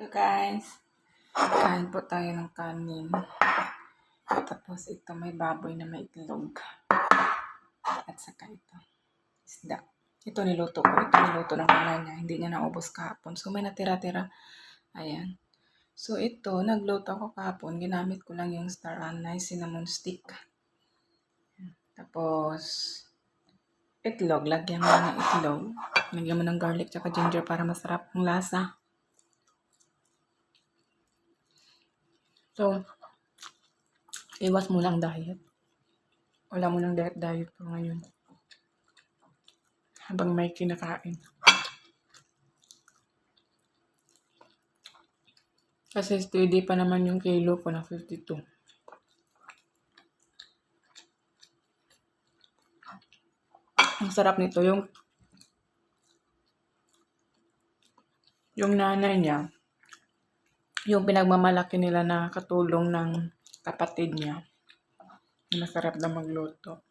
Hello guys. Kain po tayo ng kanin. Tapos ito may baboy na may itlog. At saka ito. Isda. Ito niluto ko. Ito niluto ng nanay niya. Hindi niya naubos kahapon. So may natira-tira. Ayan. So ito, nagluto ako kahapon. Ginamit ko lang yung star anise cinnamon stick. Tapos, itlog. Lagyan mo ng itlog. Lagyan mo ng garlic tsaka ginger para masarap ang lasa. So, iwas mo lang diet. Wala mo ng diet diet po ngayon. Habang may kinakain. Kasi steady pa naman yung kilo ko na 52. Ang sarap nito yung yung nanay niya yung pinagmamalaki nila na katulong ng kapatid niya. Masarap na magluto.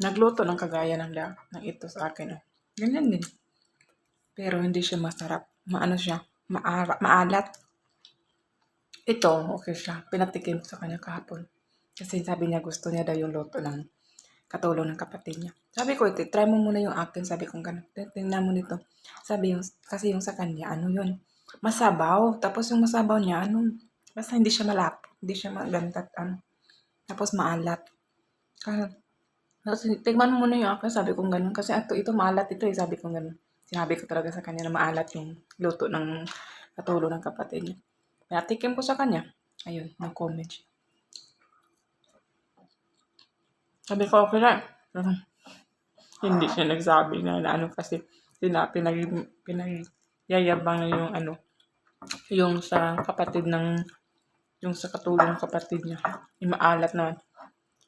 Nagluto ng kagaya ng, la, ng ito sa akin. Oh. Ganyan din. Pero hindi siya masarap. Maano siya? Maara, maalat. Ito, okay siya. Pinatikim sa kanya kahapon. Kasi sabi niya gusto niya daw yung luto ng katulong ng kapatid niya. Sabi ko, try mo muna yung akin. Sabi ko, ganun. Tingnan mo nito. Sabi yung, kasi yung sa kanya, ano yun? Masabaw. Tapos yung masabaw niya, ano, basta hindi siya malap. Hindi siya maganda. Ano. Tapos maalat. Kaya, tapos, tigman mo muna yung akin, sabi kong ganun. Kasi ito, ito maalat ito eh, sabi kong ganun. Sinabi ko talaga sa kanya na maalat yung luto ng katulo ng kapatid niya. Pinatikim ko sa kanya. Ayun, nag-comment siya. Sabi ko, okay lang. Hindi siya nagsabi na, na ano kasi pinag, pinag, pinag, yayabang yung ano, yung sa kapatid ng, yung sa katulong ng kapatid niya. Yung maalat naman.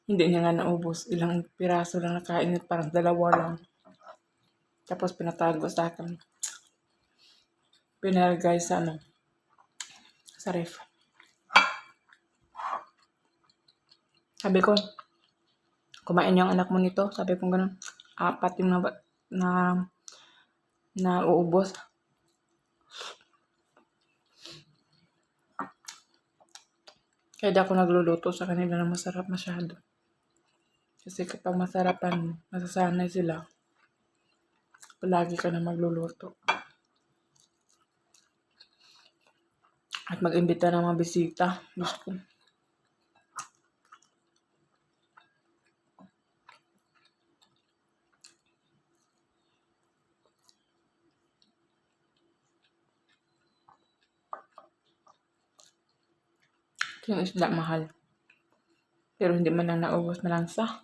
Hindi niya nga naubos. Ilang piraso lang nakain at parang dalawa lang. Tapos pinatago sa akin. Pinalagay sa ano, sa ref. Sabi ko, kumain yung anak mo nito. Sabi ko ganun. Apat yung na, na, na uubos. Kaya di ako nagluluto sa kanila na masarap masyado. Kasi kapag masarapan, masasanay sila. Palagi ka na magluluto. At mag-imbita ng mga bisita. Gusto ko. Yung isda mahal. Pero hindi man lang naubos na lansa.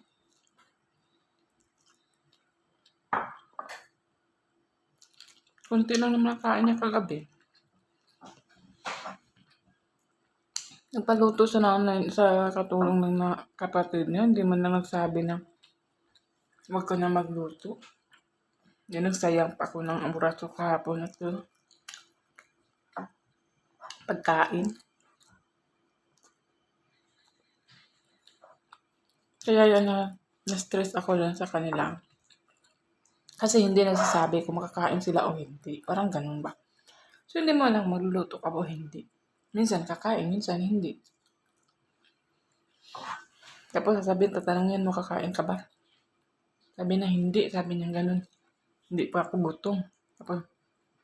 Kunti lang naman nakain niya kagabi. Nagpaluto sa nanay, sa katulong ng kapatid niya. Hindi man lang nagsabi na huwag ka na magluto. Yan, nagsayang pa ako ng amuraso kahapon at pagkain. Kaya yan na, na-stress ako lang sa kanila. Kasi hindi nagsasabi kung makakain sila o hindi. Parang ganun ba? So, hindi mo lang magluluto ka o hindi. Minsan kakain, minsan hindi. Tapos sasabihin, tatanungin mo, kakain ka ba? Sabi na hindi, sabi niya ganun. Hindi pa ako gutom. Tapos,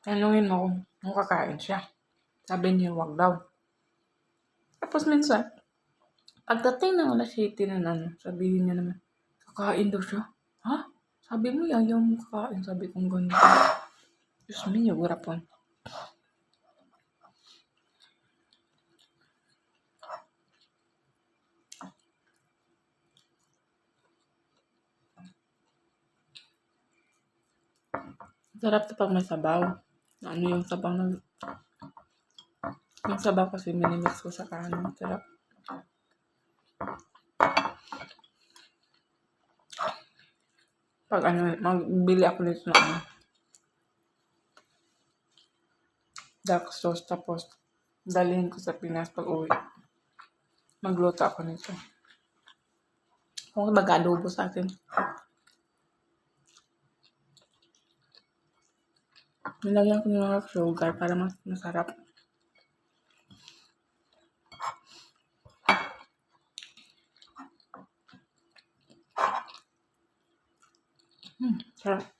tanungin mo kung, kung kakain siya. Sabi niya, wag daw. Tapos minsan, Pagdating ng alas 7 na ano, sabihin niya naman, kakain daw siya. Ha? Sabi mo, yayaw mo kakain. Sabi kong ganyan. Diyos mo niya, gurapon. Sarap to pag may sabaw. Ano yung sabaw na... Yung sabaw kasi minimix ko sa kanin. Sarap. Pag ano, magbili ako nito ng ano, dark sauce tapos dalhin ko sa Pinas pag uwi. Magluto ako nito. Kung mag-adobo sa atin. Nilagyan ko ng sugar para mas masarap. 嗯，好。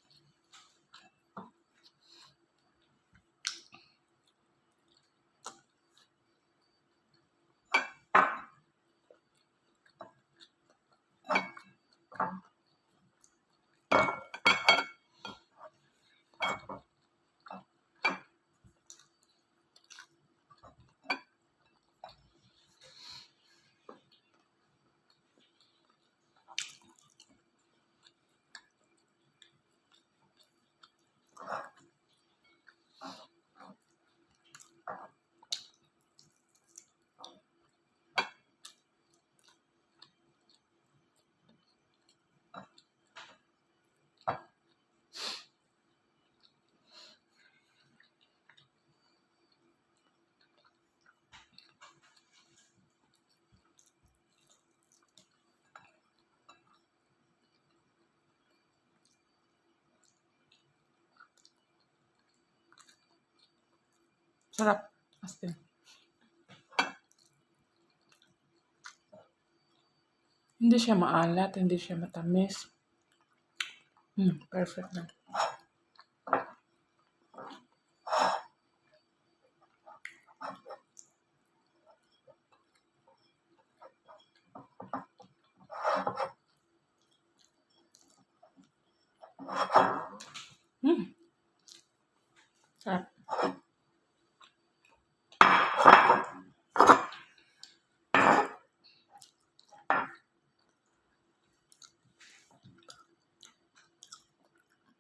Sarap. As in. Hindi siya maalat, hindi siya matamis. Hmm, perfect na. Hmm.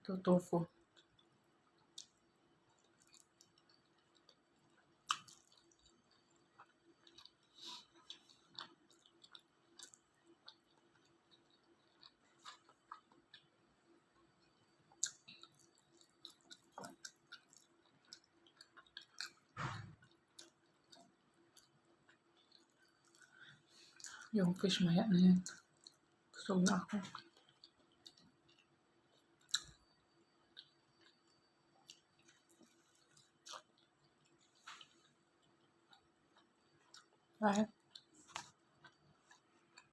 Ito, tofu. Yung fish maya na yan. Busog na ako. Bye.